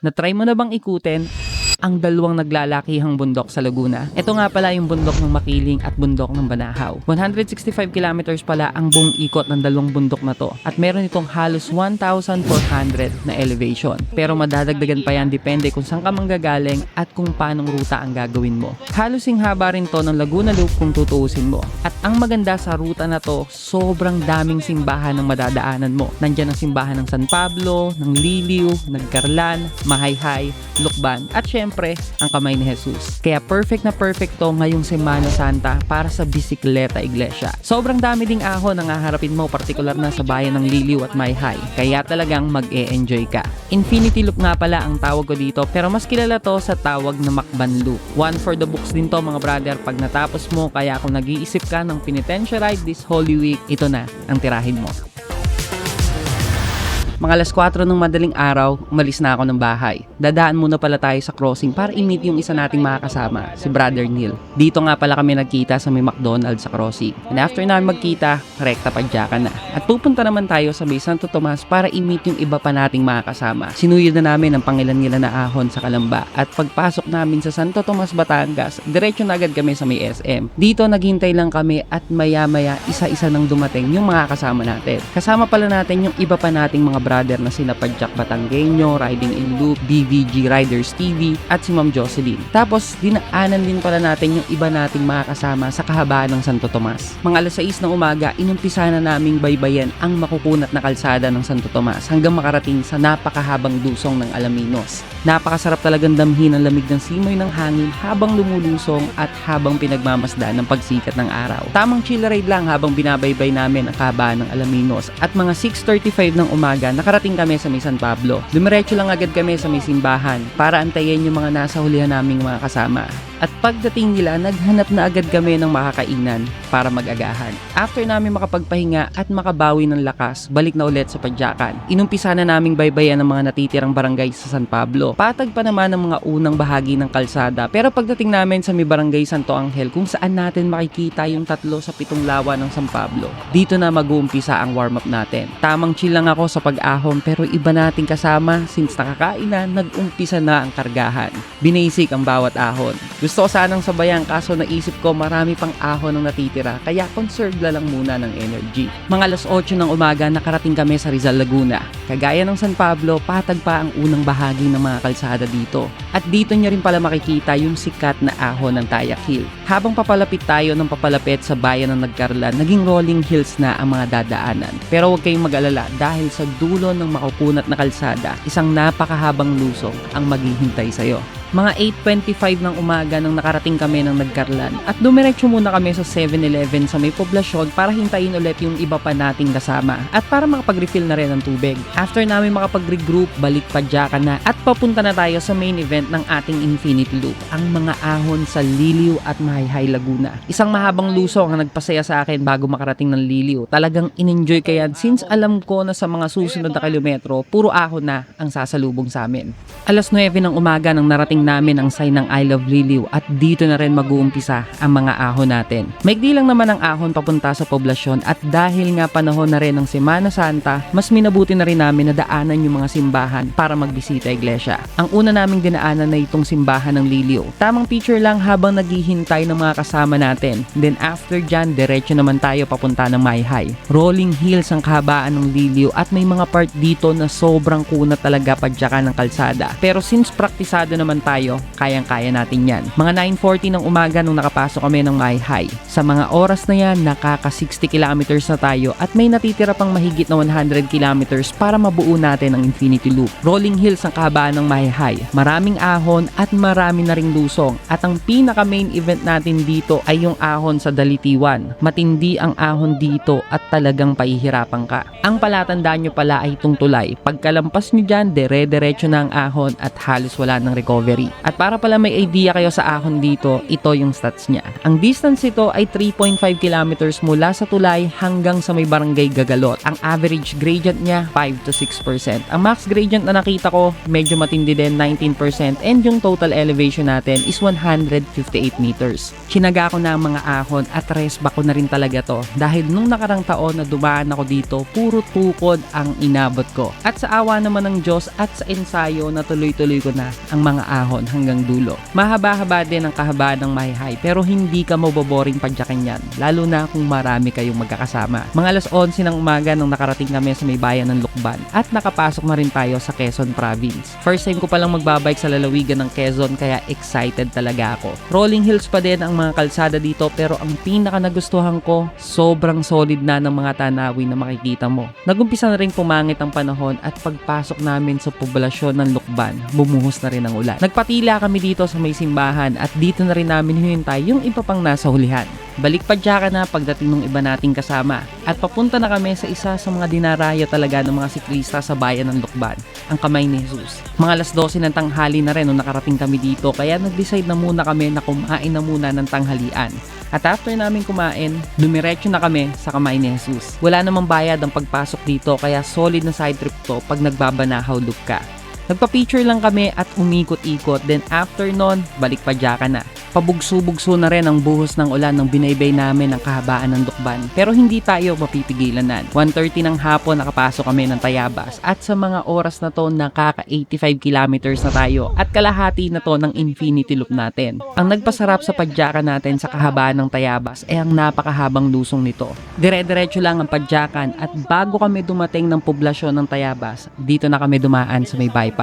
Na-try mo na bang ikutin ang dalawang naglalakihang bundok sa Laguna? Ito nga pala yung bundok ng Makiling at bundok ng Banahaw. 165 kilometers pala ang buong ikot ng dalawang bundok na to at meron itong halos 1,400 na elevation. Pero madadagdagan pa yan depende kung saan ka manggagaling at kung paanong ruta ang gagawin mo. Halos yung haba rin to ng Laguna Loop kung tutuusin mo. At ang maganda sa ruta na to, sobrang daming simbahan ng madadaanan mo. Nandyan ang simbahan ng San Pablo, ng Liliw, ng Carlan, Mahayhay, Lukban, at syempre, ang kamay ni Jesus. Kaya perfect na perfect to ngayong Semana Santa para sa bisikleta iglesia. Sobrang dami ding ahon ang haharapin mo, partikular na sa bayan ng Liliw at Mahayhay. Kaya talagang mag-e-enjoy ka. Infinity Loop nga pala ang tawag ko dito, pero mas kilala to sa tawag na Macban Loop. One for the books din to mga brother pag natapos mo, kaya kung nag-iisip ka ng penitentiary ride this Holy Week, ito na ang tirahin mo. Mga alas 4 ng madaling araw, umalis na ako ng bahay. Dadaan muna pala tayo sa crossing para i-meet yung isa nating makakasama, si Brother Neil. Dito nga pala kami nagkita sa may McDonald's sa crossing. And after namin magkita, rekta padyakan na. At pupunta naman tayo sa may Santo Tomas para i-meet yung iba pa nating makakasama. Sinuyod na namin ang pangilan nila na ahon sa Kalamba. At pagpasok namin sa Santo Tomas, Batangas, diretso na agad kami sa may SM. Dito naghintay lang kami at maya-maya isa-isa nang dumating yung mga kasama natin. Kasama pala natin yung iba pa nating mga brother na sina Padjak Batanggenyo, Riding in Loop, BVG Riders TV, at si Ma'am Jocelyn. Tapos, dinaanan din pala natin yung iba nating mga kasama sa kahabaan ng Santo Tomas. Mga alas 6 ng umaga, inumpisa na naming baybayan ang makukunat na kalsada ng Santo Tomas hanggang makarating sa napakahabang dusong ng Alaminos. Napakasarap talagang damhin ang lamig ng simoy ng hangin habang lumulusong at habang pinagmamasdan ng pagsikat ng araw. Tamang chill ride lang habang binabaybay namin ang kahabaan ng Alaminos at mga 6.35 ng umaga nakarating kami sa may San Pablo. Dumiretso lang agad kami sa may simbahan para antayin yung mga nasa hulihan naming mga kasama. At pagdating nila, naghanap na agad kami ng makakainan para mag-agahan. After namin makapagpahinga at makabawi ng lakas, balik na ulit sa Padyakan. Inumpisa na naming baybayan ng mga natitirang barangay sa San Pablo. Patag pa naman ang mga unang bahagi ng kalsada. Pero pagdating namin sa may barangay Santo Angel, kung saan natin makikita yung tatlo sa pitong lawa ng San Pablo, dito na mag-uumpisa ang warm-up natin. Tamang chill lang ako sa pag-ahon pero iba nating kasama since nakakain na, nag-umpisa na ang kargahan. Binasic ang bawat ahon. Gusto ko sanang sabayan kaso naisip ko marami pang ahon ang natitira kaya conserve na lang muna ng energy. Mga alas 8 ng umaga nakarating kami sa Rizal Laguna. Kagaya ng San Pablo, patag pa ang unang bahagi ng mga kalsada dito. At dito nyo rin pala makikita yung sikat na ahon ng Tayak Hill. Habang papalapit tayo ng papalapit sa bayan ng Nagkarlan, naging rolling hills na ang mga dadaanan. Pero huwag kayong mag-alala dahil sa dulo ng makukunat na kalsada, isang napakahabang lusong ang maghihintay sa'yo mga 8.25 ng umaga nang nakarating kami ng Nagkarlan at dumiretso muna kami sa 7-Eleven sa may poblasyon para hintayin ulit yung iba pa nating kasama at para makapag-refill na rin ng tubig. After namin makapag-regroup, balik pa na at papunta na tayo sa main event ng ating Infinity Loop, ang mga ahon sa Liliw at Mahayhay Laguna. Isang mahabang lusong ang nagpasaya sa akin bago makarating ng Liliw. Talagang in-enjoy ko yan since alam ko na sa mga susunod na kilometro, puro ahon na ang sasalubong sa amin. Alas 9 ng umaga nang narating namin ang sign ng I Love Liliw at dito na rin mag-uumpisa ang mga ahon natin. Maigdi lang naman ang ahon papunta sa poblasyon at dahil nga panahon na rin ng Semana Santa, mas minabuti na rin namin na daanan yung mga simbahan para magbisita iglesia. Ang una naming dinaanan na itong simbahan ng Liliw. Tamang picture lang habang naghihintay ng mga kasama natin. Then after dyan, diretso naman tayo papunta ng Mayhay. Rolling hills ang kahabaan ng Liliw at may mga part dito na sobrang kunat talaga padyakan ng kalsada. Pero since praktisado naman tayo, kayang-kaya natin yan. Mga 9.40 ng umaga nung nakapasok kami ng High. Sa mga oras na yan, nakaka 60 kilometers na tayo at may natitira pang mahigit na 100 kilometers para mabuo natin ang Infinity Loop. Rolling hills ang kahabaan ng High. Maraming ahon at marami na ring lusong. At ang pinaka main event natin dito ay yung ahon sa Dalitiwan. Matindi ang ahon dito at talagang pahihirapan ka. Ang palatandaan nyo pala ay itong tulay. Pagkalampas nyo dyan, dere-derecho na ang ahon at halos wala ng recovery Boundary. At para pala may idea kayo sa ahon dito, ito yung stats niya. Ang distance ito ay 3.5 kilometers mula sa tulay hanggang sa may barangay Gagalot. Ang average gradient niya 5 to 6%. Ang max gradient na nakita ko medyo matindi din 19% and yung total elevation natin is 158 meters. Chinaga ko na ang mga ahon at rest back ko na rin talaga to dahil nung nakarang taon na dumaan ako dito, puro tukod ang inabot ko. At sa awa naman ng Diyos at sa ensayo na tuloy-tuloy ko na ang mga ahon hanggang dulo. Mahaba-haba din ang kahabaan ng Mayhay pero hindi ka maboboring padyakin yan lalo na kung marami kayong magkakasama. Mga alas 11 ng umaga nung nakarating kami sa may bayan ng Lukban at nakapasok na rin tayo sa Quezon Province. First time ko palang magbabike sa lalawigan ng Quezon kaya excited talaga ako. Rolling hills pa din ang mga kalsada dito pero ang pinaka nagustuhan ko, sobrang solid na ng mga tanawin na makikita mo. Nagumpisa na rin pumangit ang panahon at pagpasok namin sa populasyon ng Lukban, bumuhos na rin ang ulan. Nagpatila kami dito sa may simbahan at dito na rin namin hinintay yung iba pang nasa hulihan. Balik pa ka na pagdating ng iba nating kasama at papunta na kami sa isa sa mga dinarayo talaga ng mga siklista sa bayan ng Lukban, ang Kamay ni Jesus. Mga alas 12 ng tanghali na rin nung nakarating kami dito kaya nag-decide na muna kami na kumain na muna ng tanghalian. At after namin kumain, dumiretso na kami sa kamay ni Jesus. Wala namang bayad ang pagpasok dito kaya solid na side trip to pag nagbabanahaw loop ka. Nagpa-picture lang kami at umikot-ikot then after nun, balik pa ka na. Pabugso-bugso na rin ang buhos ng ulan ng binaybay namin ang kahabaan ng dukban. Pero hindi tayo mapipigilanan. 1.30 ng hapon nakapasok kami ng Tayabas at sa mga oras na to nakaka 85 kilometers na tayo at kalahati na to ng infinity loop natin. Ang nagpasarap sa padyakan natin sa kahabaan ng Tayabas ay ang napakahabang lusong nito. Dire-diretso lang ang padyakan at bago kami dumating ng poblasyon ng Tayabas, dito na kami dumaan sa may bypass.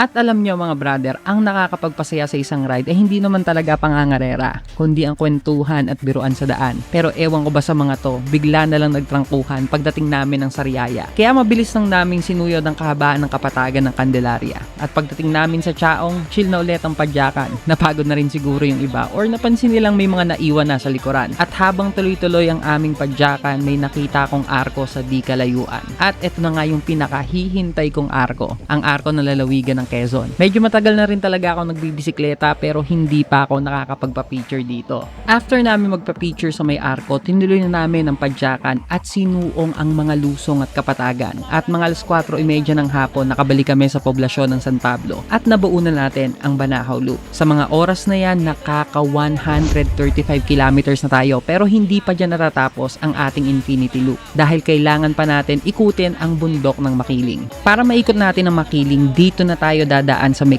At alam nyo mga brother, ang nakakapagpasaya sa isang ride ay hindi naman talaga pangangarera, kundi ang kwentuhan at biruan sa daan. Pero ewan ko ba sa mga to, bigla na lang nagtrangkuhan pagdating namin ng Sariaya. Kaya mabilis lang naming sinuyod ang kahabaan ng kapatagan ng Candelaria. At pagdating namin sa Chaong, chill na ulit ang padyakan. Napagod na rin siguro yung iba or napansin nilang may mga naiwan na sa likuran. At habang tuloy-tuloy ang aming padyakan, may nakita kong arko sa di kalayuan. At ito na nga yung pinakahihintay kong arko, ang arko ng lalawigan ng Quezon. Medyo matagal na rin talaga ako nagbibisikleta pero hindi pa ako nakakapagpa-picture dito. After namin magpa-picture sa may arko, tinuloy na namin ang padyakan at sinuong ang mga lusong at kapatagan. At mga alas 4.30 ng hapon, nakabalik kami sa poblasyon ng San Pablo at nabuo na natin ang Banahaw Loop. Sa mga oras na yan, nakaka 135 kilometers na tayo pero hindi pa dyan natatapos ang ating Infinity Loop dahil kailangan pa natin ikutin ang bundok ng Makiling. Para maikot natin ang Makiling, dito na tayo dadaan sa may.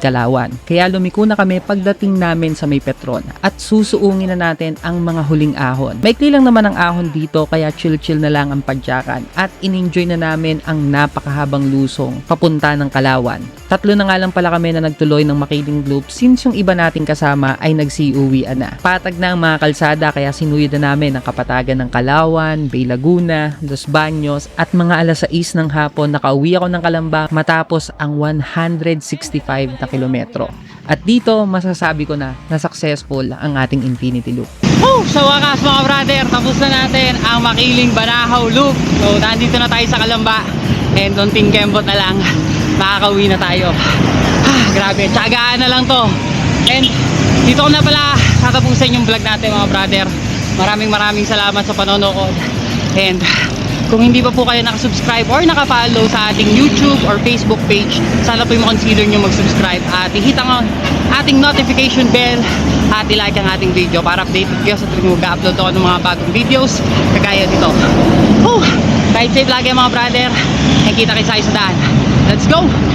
Kaya lumiko na kami pagdating namin sa may Petron at susuungin na natin ang mga huling ahon. Maikli lang naman ang ahon dito kaya chill-chill na lang ang padyakan at in-enjoy na namin ang napakahabang lusong papunta ng Kalawan. Tatlo na nga lang pala kami na nagtuloy ng Makiling Loop since yung iba nating kasama ay nagsiuwian na. Patag na ang mga kalsada kaya sinuyod na namin ang kapatagan ng Kalawan, Bay Laguna, Los Baños at mga alas 6 ng hapon nakauwi ako ng Kalamba matapos ang 165 na kilometro. At dito masasabi ko na na successful ang ating Infinity Loop. Oh, sa wakas mga brother, tapos na natin ang makiling Banahaw Loop. So, nandito na tayo sa Kalamba. And konting kembot na lang, makakauwi na tayo. Ah, grabe, tsagaan na lang to. And dito ko na pala tatapusin yung vlog natin mga brother. Maraming maraming salamat sa panonood. And kung hindi pa po kayo nakasubscribe or nakapollow sa ating YouTube or Facebook page, sana po yung consider nyo mag-subscribe at i-hit ang ating notification bell at i-like ang ating video para updated kayo sa tuwing mag-upload ako ng mga bagong videos kagaya dito. Whew! Ride safe lagi mga brother and kita kayo sa daan. Let's go!